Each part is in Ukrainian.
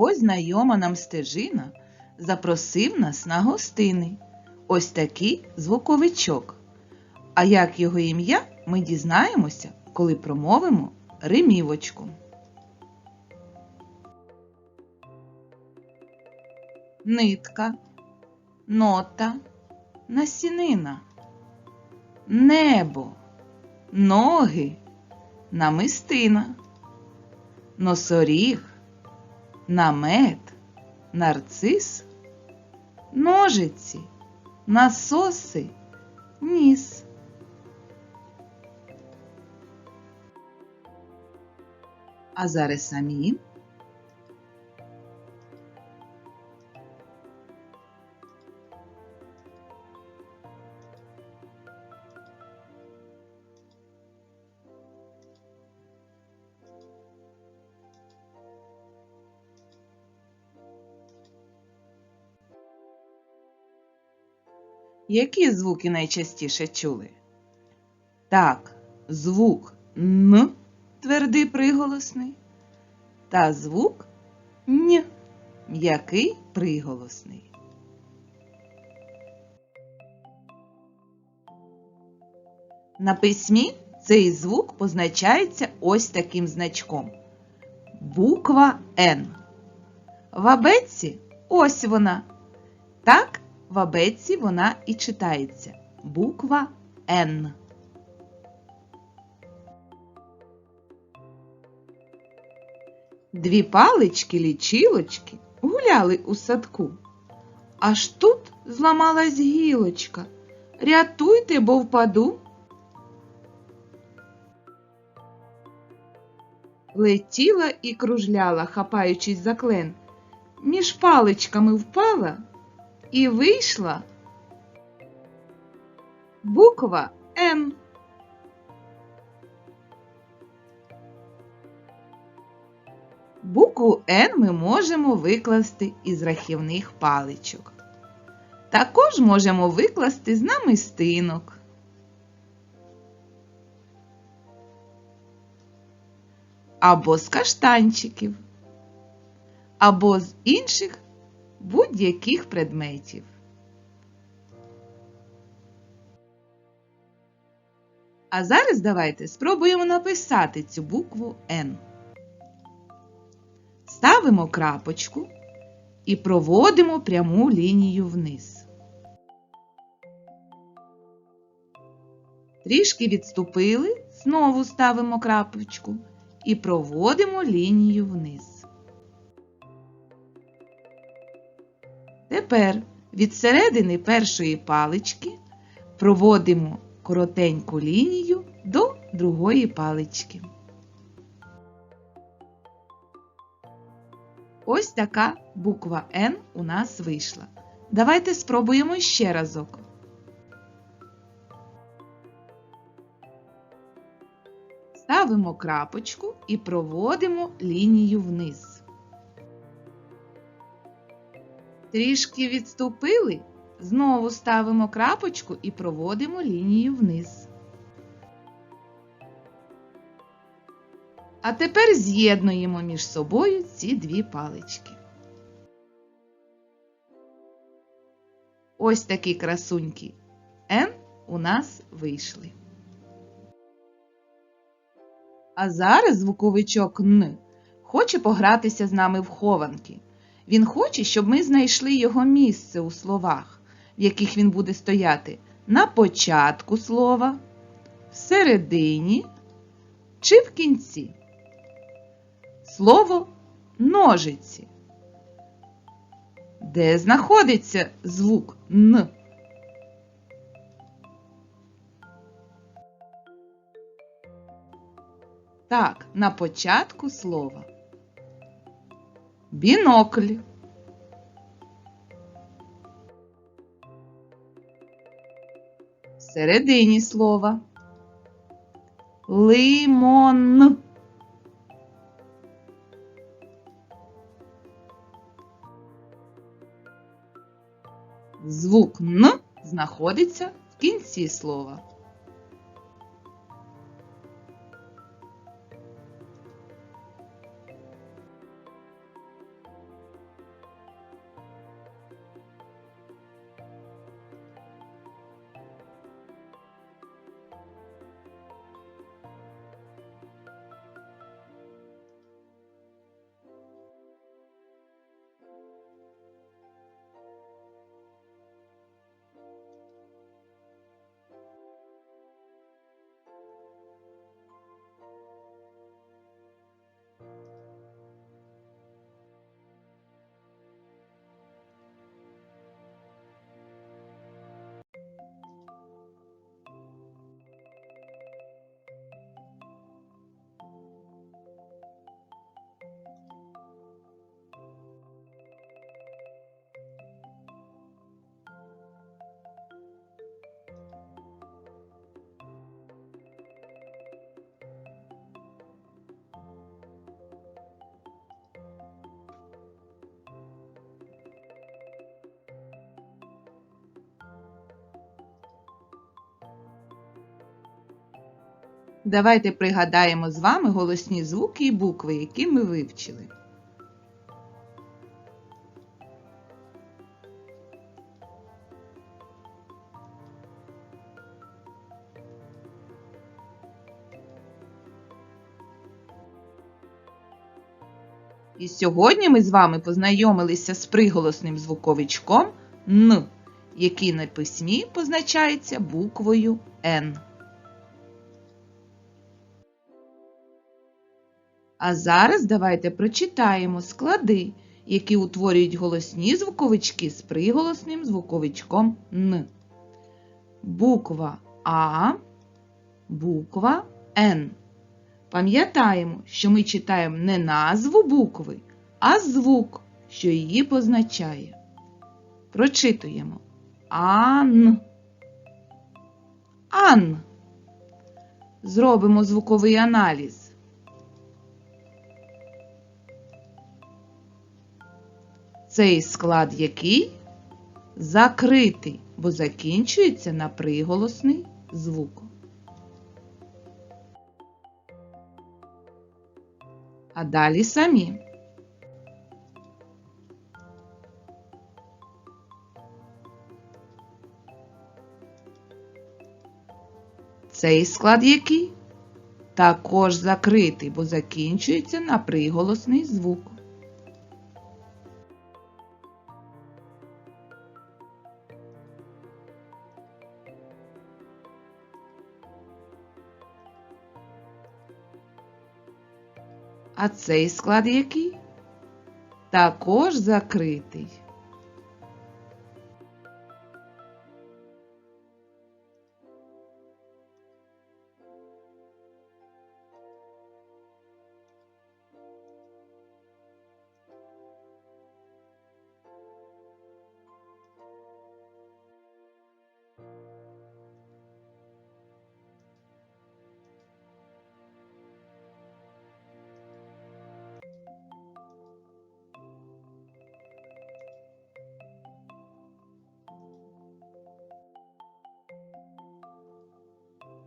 ось знайома нам стежина запросив нас на гостини. Ось такий звуковичок. А як його ім'я, ми дізнаємося, коли промовимо римівочку. Нитка, нота, насінина, небо, ноги, намистина, носоріг, намет, нарцис, ножиці, насоси, ніс. А зараз самі Які звуки найчастіше чули? Так, звук Н твердий приголосний та звук Н м'який приголосний. На письмі цей звук позначається ось таким значком. Буква Н. В абетці ось вона. Так в абетці вона і читається. Буква Н. Дві палички-лічилочки гуляли у садку. Аж тут зламалась гілочка. Рятуйте, бо впаду. Летіла і кружляла, хапаючись за клен. Між паличками впала і вийшла буква Н. Букву Н ми можемо викласти із рахівних паличок. Також можемо викласти з намистинок. Або з каштанчиків, або з інших будь-яких предметів. А зараз давайте спробуємо написати цю букву Н. Ставимо крапочку і проводимо пряму лінію вниз. Трішки відступили, знову ставимо крапочку і проводимо лінію вниз. Тепер від середини першої палички проводимо коротеньку лінію до другої палички. Ось така буква Н у нас вийшла. Давайте спробуємо ще разок. Ставимо крапочку і проводимо лінію вниз. Трішки відступили, знову ставимо крапочку і проводимо лінію вниз. А тепер з'єднуємо між собою ці дві палички. Ось такі красуньки Н у нас вийшли. А зараз звуковичок Н хоче погратися з нами в хованки. Він хоче, щоб ми знайшли його місце у словах, в яких він буде стояти на початку слова, всередині чи в кінці. Слово ножиці. Де знаходиться звук Н? Так, на початку слова. Бінокль. Всередині слова. Лимон. Звук Н знаходиться в кінці слова. Давайте пригадаємо з вами голосні звуки і букви, які ми вивчили. І сьогодні ми з вами познайомилися з приголосним звуковичком Н, який на письмі позначається буквою Н. А зараз давайте прочитаємо склади, які утворюють голосні звуковички з приголосним звуковичком Н. Буква А, буква Н. Пам'ятаємо, що ми читаємо не назву букви, а звук, що її позначає. Прочитуємо Ан. Ан. Зробимо звуковий аналіз. Цей склад який? Закритий, бо закінчується на приголосний звук. А далі самі. Цей склад який? Також закритий, бо закінчується на приголосний звук. А цей склад який? Також закритий.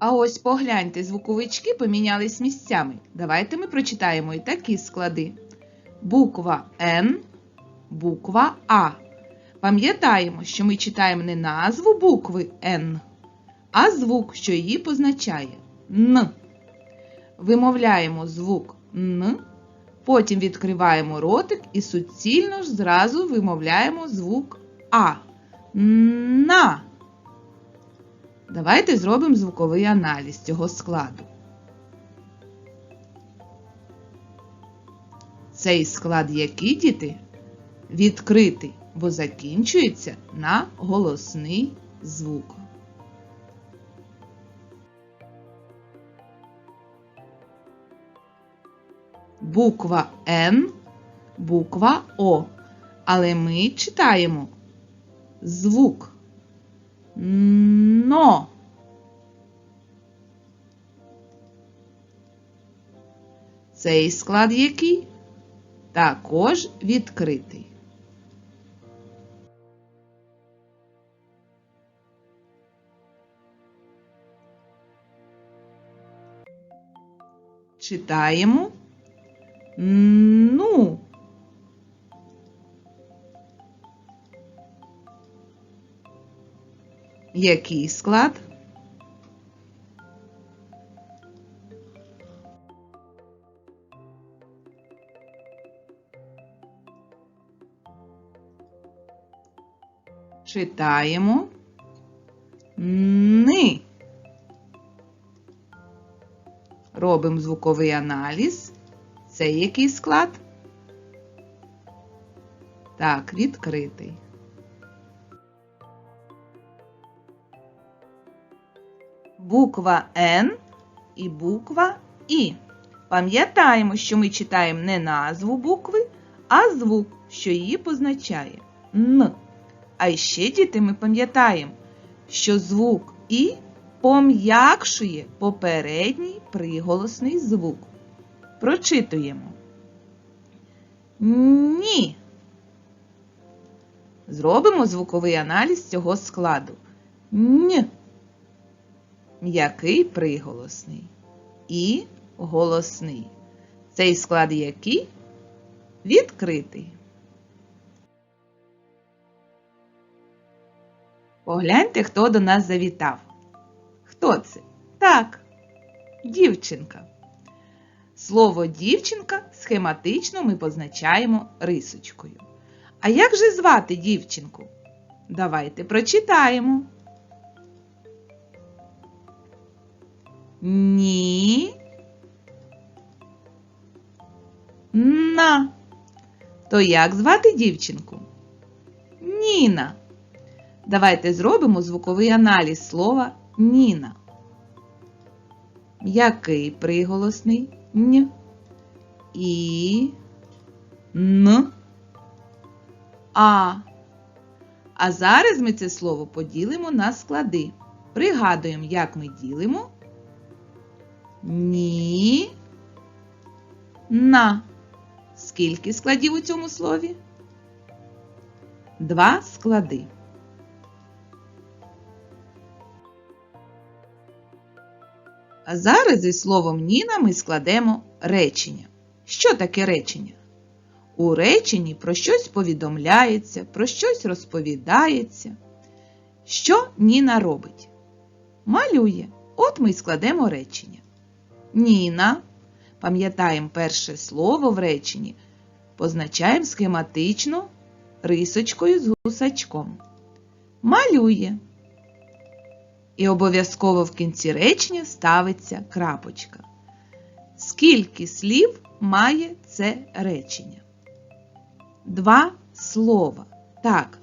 А ось погляньте, звуковички помінялись місцями. Давайте ми прочитаємо і такі склади. Буква Н, буква А. Пам'ятаємо, що ми читаємо не назву букви Н, а звук, що її позначає Н. Вимовляємо звук Н, потім відкриваємо ротик і суцільно ж зразу вимовляємо звук А. На. Давайте зробимо звуковий аналіз цього складу. Цей склад який діти? Відкритий, бо закінчується на голосний звук. Буква Н, буква О. Але ми читаємо звук но. Цей склад який? Також відкритий. Читаємо ну. Який склад? Читаємо ни. Робимо звуковий аналіз. Це який склад? Так, відкритий. Буква Н і буква І. Пам'ятаємо, що ми читаємо не назву букви, а звук, що її позначає Н. А ще, діти, ми пам'ятаємо, що звук І пом'якшує попередній приголосний звук. Прочитуємо. Ні. Зробимо звуковий аналіз цього складу. Н. М'який приголосний. і голосний. Цей склад який? Відкритий. Погляньте, хто до нас завітав. Хто це? Так, дівчинка. Слово дівчинка схематично ми позначаємо рисочкою. А як же звати дівчинку? Давайте прочитаємо. Ні. На. То як звати дівчинку? Ніна. Давайте зробимо звуковий аналіз слова Ніна. Який приголосний н? І н. А. А зараз ми це слово поділимо на склади. Пригадуємо, як ми ділимо. Ні. На. Скільки складів у цьому слові? Два склади. А зараз зі словом Ніна ми складемо речення. Що таке речення? У реченні про щось повідомляється, про щось розповідається. Що Ніна робить? Малює. От ми й складемо речення. Ніна. Пам'ятаємо перше слово в реченні. Позначаємо схематично рисочкою з гусачком. Малює. І обов'язково в кінці речення ставиться крапочка. Скільки слів має це речення? Два слова. Так,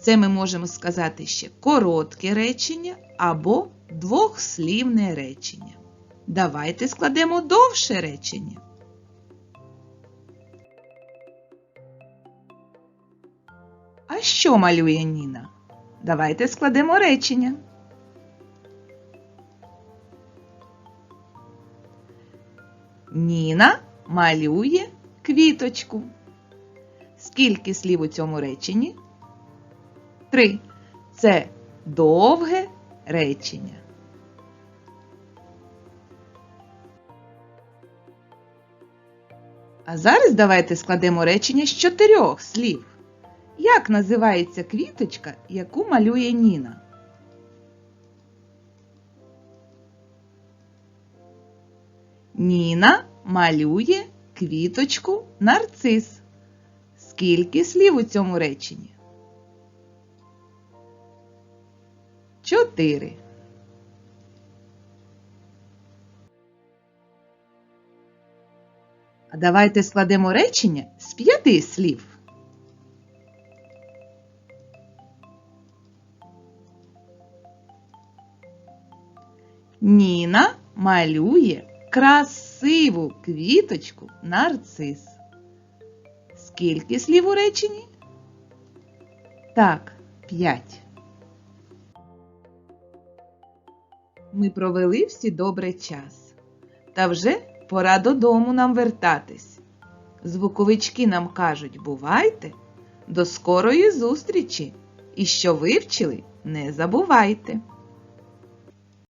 це ми можемо сказати ще коротке речення або двохслівне речення. Давайте складемо довше речення. А що малює Ніна? Давайте складемо речення. Ніна малює квіточку. Скільки слів у цьому реченні? Три. Це довге речення. А зараз давайте складемо речення з чотирьох слів. Як називається квіточка, яку малює Ніна? Ніна малює квіточку нарцис. Скільки слів у цьому реченні? Чотири. А давайте складемо речення з п'яти слів. Ніна малює красиву квіточку нарцис. Скільки слів у реченні? Так, п'ять. Ми провели всі добре час. Та вже пора додому нам вертатись. Звуковички нам кажуть бувайте, до скорої зустрічі! І що вивчили, не забувайте!